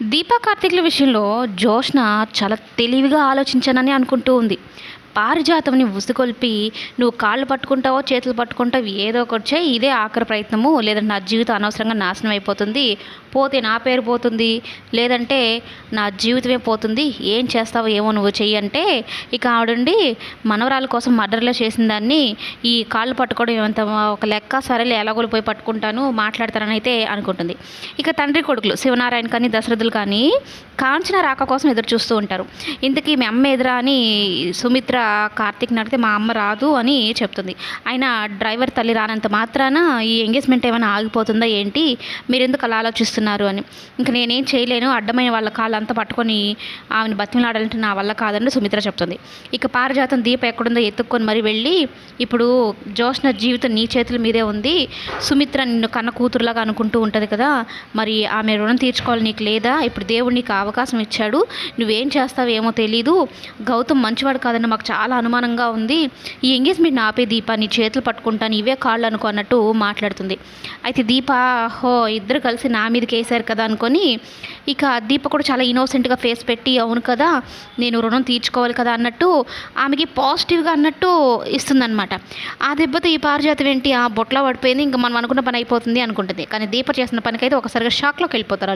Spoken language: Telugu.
దీపా కార్తీకుల విషయంలో జోష్న చాలా తెలివిగా ఆలోచించానని అనుకుంటూ ఉంది. పారిజాతంని ఉసుకొల్పి నువ్వు కాళ్ళు పట్టుకుంటావో చేతులు పట్టుకుంటావు ఏదో ఒకటి చేయి ఇదే ఆఖరి ప్రయత్నము. లేదంటే నా జీవితం అనవసరంగా నాశనం అయిపోతుంది. పోతే నా పేరు పోతుంది. లేదంటే నా జీవితమే పోతుంది. ఏం చేస్తావో ఏమో నువ్వు చెయ్యి అంటే ఇక ఆవిడండి మనవరాల కోసం మర్డర్లో చేసిన దాన్ని ఈ కాళ్ళు పట్టుకోవడం ఏమంత ఒక లెక్క? సరేలే ఎలాగోలు పోయి పట్టుకుంటాను మాట్లాడతానని అయితే అనుకుంటుంది. ఇక తండ్రి కొడుకులు శివనారాయణ కానీ దశరథులు కానీ కాంచన రాక కోసం ఎదురు చూస్తూ ఉంటారు. ఇంతకీ మీ అమ్మ ఎదురా అని సుమిత్ర కార్తీక్ నడితే మా అమ్మ రాదు అని చెప్తుంది. ఆయన డ్రైవర్ తల్లి రానంత మాత్రాన ఈ ఎంగేజ్మెంట్ ఏమైనా ఆగిపోతుందా ఏంటి? మీరు ఎందుకు అలా ఆలోచిస్తున్నారు అని. ఇంక నేనేం చేయలేను అడ్డమైన వాళ్ళ కాళ్ళు అంతా పట్టుకొని ఆమెను బతిమలాడాలంటే నా వల్ల కాదని సుమిత్ర చెప్తుంది. ఇక పారిజాతం దీప ఎక్కడుందో ఎత్తుక్కొని మరి వెళ్ళి ఇప్పుడు జోష్న జీవితం నీ చేతుల మీదే ఉంది. సుమిత్ర నిన్ను కన్న కూతురులాగా అనుకుంటూ ఉంటుంది కదా. మరి ఆమె రుణం తీర్చుకోవాలి నీకు లేదా? ఇప్పుడు దేవుడు నీకు అవకాశం ఇచ్చాడు. నువ్వేం చేస్తావేమో తెలీదు. గౌతమ్ మంచివాడు కాదని మాకు చాలా అనుమానంగా ఉంది. ఈ ఎంగేజ్మెంట్ ఆపే దీప నీ చేతులు పట్టుకుంటాను ఇవే కాళ్ళు అనుకో అన్నట్టు మాట్లాడుతుంది. అయితే దీప హో ఇద్దరు కలిసి నా మీదకి వేశారు కదా అనుకొని ఇక దీప కూడా చాలా ఇన్నోసెంట్గా ఫేస్ పెట్టి అవును కదా నేను రుణం తీర్చుకోవాలి కదా అన్నట్టు ఆమెకి పాజిటివ్గా అన్నట్టు ఇస్తుందన్నమాట. ఆ దెబ్బతో ఈ పారిజాతం ఏంటి? ఆ బొట్లా పడిపోయింది ఇంకా మనం అనుకున్న పని అయిపోతుంది అనుకుంటుంది. కానీ దీప చేసిన పనికైతే ఒకసారిగా షాక్లోకి వెళ్ళిపోతారు